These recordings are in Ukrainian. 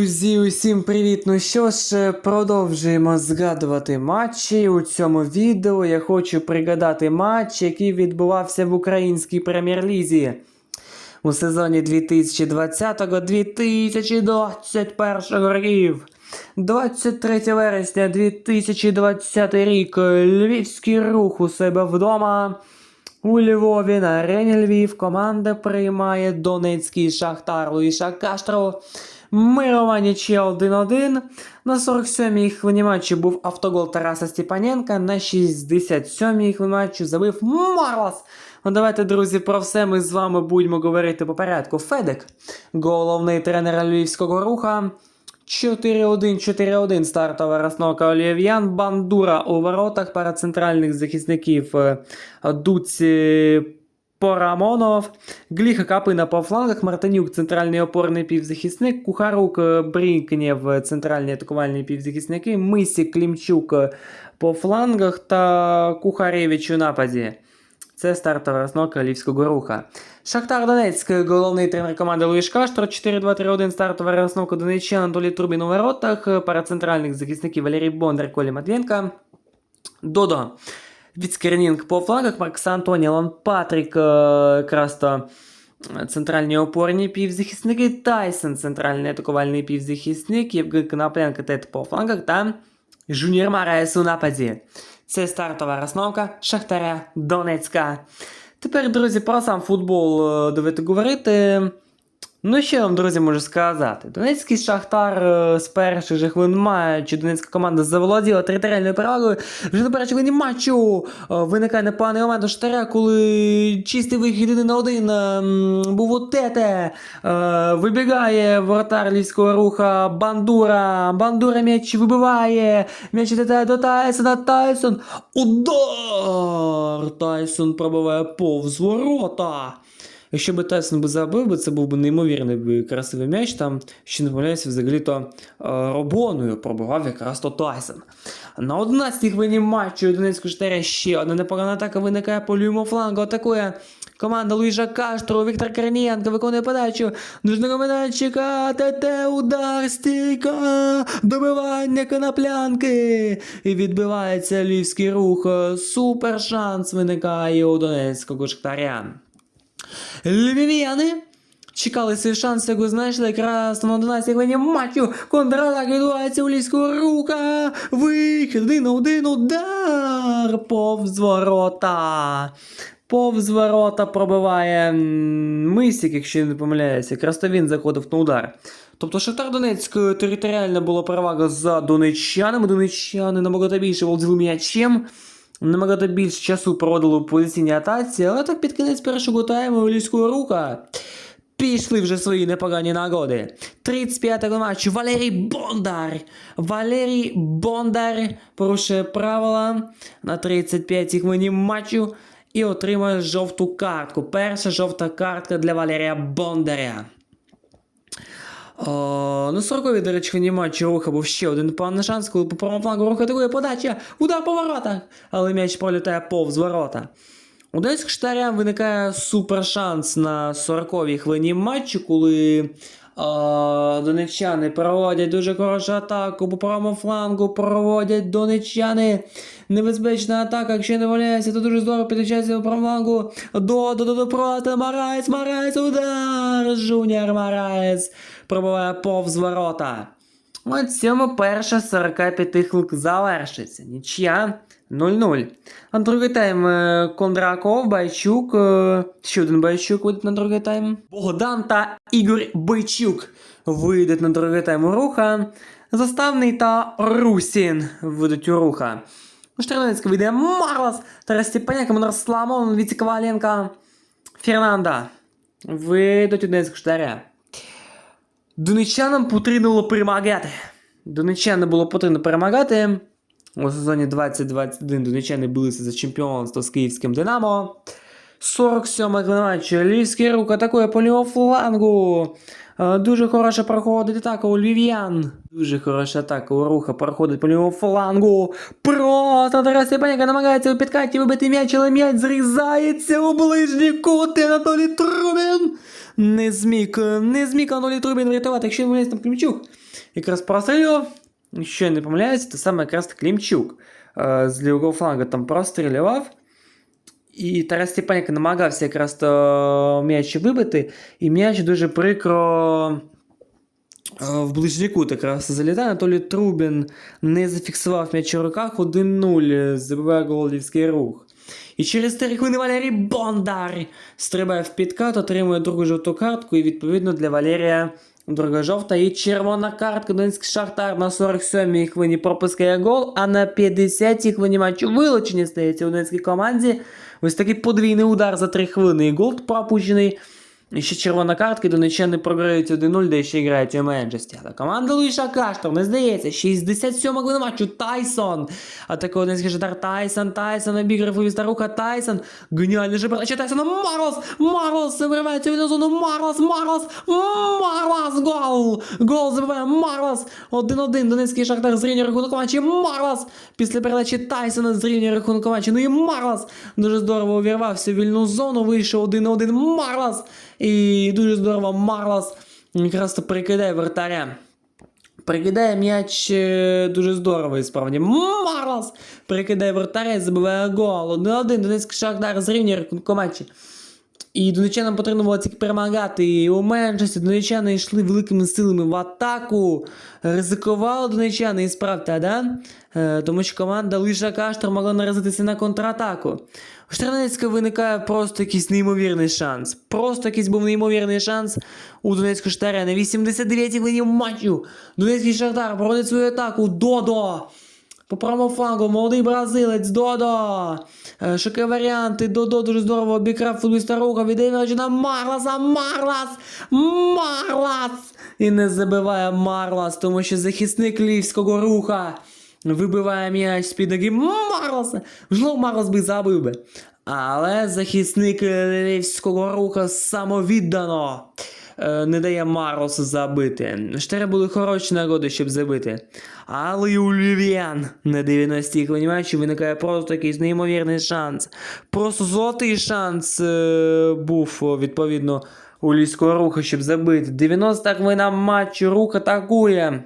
Друзі, усім привіт! Ну що ж, продовжуємо згадувати матчі. У цьому відео я хочу пригадати матч, який відбувався в українській прем'єр-лізі у сезоні 2020-2021 років. 23 вересня 2020 рік. Львівський рух у себе вдома. У Львові на арені Львів команда приймає Донецький Шахтар Луїша Каштро. Мирова нічия 1-1. На 47-й хвилині матчу був автогол Тараса Степаненка. На 67-й хвилині матчу забив Марлас. Ну давайте, друзі, про все ми з вами будемо говорити по порядку. Федек, головний тренер львівського руха. 4-1-4-1 стартова розновка Олів'ян. Бандура у воротах пара центральних захисників е, Дуці Порамонов. Гліха Капина по флангах. Мартинюк центральний опорний півзахисник. Кухарук е, Брінкнєв е, центральні атакувальні півзахисники. Мисік Клімчук е, по флангах та Кухаревич у нападі. Це стартова розновка Львівського руха. Шахтар Донецьк, головний тренер команди Луїш Каштро, 4-2-3-1, стартова розновка Донеччан, Анатолій Трубін у воротах, пара центральних захисників Валерій Бондар, Колі Матвєнка. Додо. Віцкернінг по флангах, Маркс Антоні, Лан Патрік, е, якраз то е, центральні опорні півзахисники, Тайсон, центральний атакувальний півзахисник, Євген Конопленко, Тет по флангах та Жуніор Мараєс у нападі. Це стартова розновка Шахтаря Донецька. Тепер, друзі, про сам футбол давайте говорити. Ну, що я вам, друзі, можу сказати? Донецький Шахтар е, з перших же хвилин матчу Донецька команда заволоділа територіальною перевагою. Вже на першій хвилині матчу е, виникає непоганий момент у Шахтаря, коли чистий вихід один на один ем, був у Тете. Е, Вибігає воротар львівського руха Бандура. Бандура м'яч вибиває. М'яч літає до Тайсона. Тайсон. Удар! Тайсон пробиває повз ворота. Якщо би Тайсон би забив, би, це був би неймовірний би красивий м'яч. Там, що не помиляюся, взагалі-то е, Робоною пробивав якраз то Тайсон. На 11-й хвилині матчу Донецького Штаря ще одна непогана атака виникає по лівому флангу. Атакує команда Луїжа Каштро, Віктор Корнієнко виконує подачу. Нужного медальчика, ТТ, удар, стійка, добивання коноплянки. І відбивається львівський рух. Супер шанс виникає у Донецького Шахтаря. Львів'яни чекали свій шанс, як ви знайшли якраз на 11 хвилині матчу. Контратак відбувається у ліського рука. Вихід, один один удар повз ворота. Повз ворота пробиває Мисік, якщо не помиляюся. Якраз то він заходив на удар. Тобто Шахтар Донецьк е, територіальна була перевага за донеччанами. Донеччани набагато більше володіли м'ячем. Набагато більше часу проводили у позиційній атаці, але так під кінець першого тайму ліського рука пішли вже свої непогані нагоди. 35-го матчу Валерій Бондар. Валерій Бондар порушує правила на 35-й хвилині матчу і отримує жовту картку. Перша жовта картка для Валерія Бондаря. О, ну, 40 до речі, руха був ще один поганий шанс, коли по правому флангу рух атакує подача, удар по воротах, але м'яч пролітає повз ворота. У Донецьк Штаря виникає супер шанс на 40-й хвилині матчу, коли а, донеччани проводять дуже хорошу атаку по правому флангу, проводять донеччани. Небезпечна атака, якщо не валяється, то дуже здорово підключається по правому флангу. До, до, до, до, проти, марайс, Мараєс, удар! Жуніор марайс. пробиває повз ворота. У цьому перша 45 хвилин завершиться. Нічия 0-0. А другий тайм е, Кондраков, Байчук. е, Ще один Байчук вийде на другий тайм. Богдан та Ігор Байчук вийдуть на другий тайм руха. Заставний та Русін вийдуть у руха. У Штерлинська вийде Марлас, Тарас Степаняк, Сламон, Віці Коваленка, Фернанда. Вийдуть у Донецьку штаря. Донеччанам потрібно перемагати. Донеччанам було потрібно перемагати. У сезоні 2021 донеччани билися за чемпіонство з київським Динамо. 47 матчу. Львівський рух атакує по лівому флангу. Е, Дуже хороша проходить атака у львів'ян. Дуже хороша атака у руха проходить по лівому флангу. Просто Тарас Степаняка намагається у підкаті вибити м'яч, але м'яч зрізається у ближній кут і Анатолій Трубін. Не зміг, е, не зміг Анатолій Трубін врятувати, якщо не помиляюсь, там Клімчук. Якраз прострілював. Якщо я не помиляюсь, то саме якраз Клімчук е, з лівого флангу там прострілював. І Тарас Степаняк намагався якраз то м'яч вибити, і м'яч дуже прикро е, в ближній кут якраз залітає. Анатолій Трубін не зафіксував м'яч у руках 1-0, забиває гол рух. І через 3 хвилини Валерій Бондар стрибає в підкат, отримує другу жовту картку, і відповідно для Валерія друга жовта і червона картка. Донецький Шахтар на 47-й хвилині пропускає гол, а на 50-й хвилині матчу вилучення стається у Донецькій команді. Ось такий подвійний удар за 3 хвилини. І голд пропущений. І ще червона картка, і донечани програють 1-0, де ще грають у меншості. Але команда Луїша Каштор, здається, 67 хвилина матчу Тайсон. Атакує Донецький Шахтар Тайсон, Тайсон, обіграв у Вістаруха, Тайсон. Геніальний же передача Тайсона, Марлос, Марлос, виривається в зону, Марлос, Марлос, Марлос, гол! Гол забиває Марлос, 1-1, Донецький Шахтар зрівнює рахунок матчі, Марлос, після передачі Тайсона зрівнює рахунок матчі, ну і Марлос, дуже здорово увірвався в вільну зону, вийшов 1-1, Марлос, і дуже здорово Марлас якраз то прикидає вратаря. Прикидає м'яч е, дуже здорово і справді. Марлас прикидає вратаря і забиває гол. 1-1 Донецький Шахтар зрівнює рахунку матчі. І донечанам потрібно було тільки перемагати. І у меншості донечани йшли великими силами в атаку. Ризикували донечани і справді, да? Е, тому що команда Лиша Каштар могла наразитися на контратаку. У Штранецька виникає просто якийсь неймовірний шанс. Просто якийсь був неймовірний шанс у Донецького Штаря на 89-й хвилині матчу. Донецький Шахтар проводить свою атаку. Додо! По правому флангу молодий бразилець Додо. Е, Шукає варіанти. Додо дуже здорово обікрав футболіста руха. Віддає м'яч на Марласа. Марлас! Марлас! І не забиває Марлас, тому що захисник львівського руха вибиває м'яч з-під ноги Марласа. Можливо, Марлас би забив би. Але захисник львівського руха самовіддано не дає Марлосу забити. Штери були хороші нагоди, щоб забити. Але й у на 90-й хвилині матчу виникає просто якийсь неймовірний шанс. Просто золотий шанс е, був відповідно у львівського руху, щоб забити. 90-та хвилина матчу рух атакує.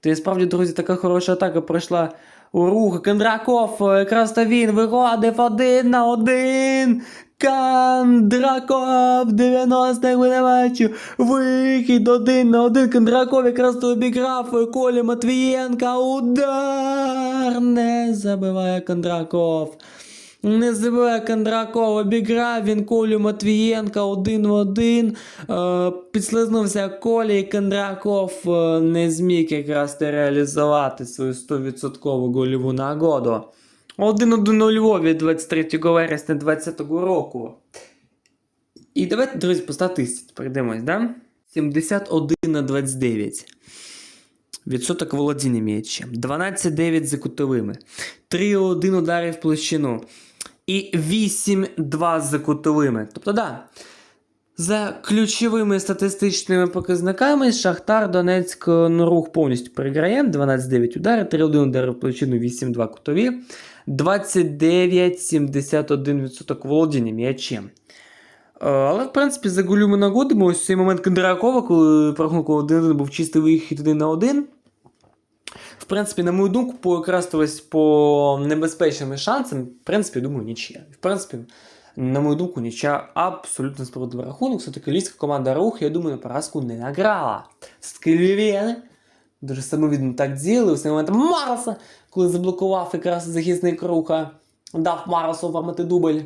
То і справді, друзі, така хороша атака пройшла у рух. Кондраков, е, якраз то він виходив один на один. Кондраков, 90 хвилина матчу. Вихід один на один. Кондраков якраз то обіграв Коля Матвієнка. Удар! Не забиває Кондраков. Не забиває Кондраков, обіграв він Колю Матвієнка один в один. Е, підслизнувся Коля і Кондраков е, не зміг якраз реалізувати свою 100% гольову нагоду. 1-1 у Львові 23 вересня 2020 року. І давайте, друзі, по статистиці перейдемось, да? 71 на 29. Відсоток володіння м'ячем. 12-9 за кутовими. 3-1 удари в площину. І 8-2 за кутовими. Тобто, да. За ключовими статистичними показниками Шахтар Донецьк ну, рух повністю переграє. 12-9 удари, 3-1 удари в площину, 8-2 кутові. 29-71% володіння м'ячем. Е, Але, в принципі, за голю ми нагодимо ось цей момент Кондракова, коли рахунку 1-1 був чистий вихід 1 на 1. В принципі, на мою думку, по якраз ось по небезпечним шансам, в принципі, думаю, нічия. В принципі, на мою думку, нічия абсолютно справедливий рахунок. Все-таки львівська команда рух, я думаю, на поразку не награла. Львів'яни дуже самовідно так діяли. Ось на момент Мароса, коли заблокував якраз захисник руха, дав Маросу оформити дубль.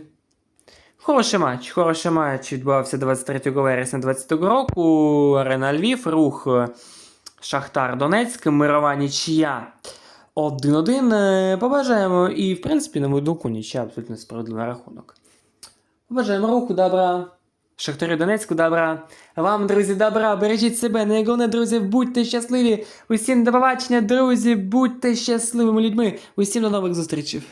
Хороший матч. Хороший матч відбувався 23 вересня 2020 року. Арена Львів, рух е, Шахтар Донецьк, мирова нічия 1-1. Е, Побажаємо. І, в принципі, на мою думку, нічия абсолютно справедливий рахунок. Побажаємо руху добра. Шахтарю Донецьку добра. Вам, друзі, добра. Бережіть себе. Найголовніше, друзі, будьте щасливі. Усім до побачення, друзі. Будьте щасливими людьми. Усім до нових зустрічей.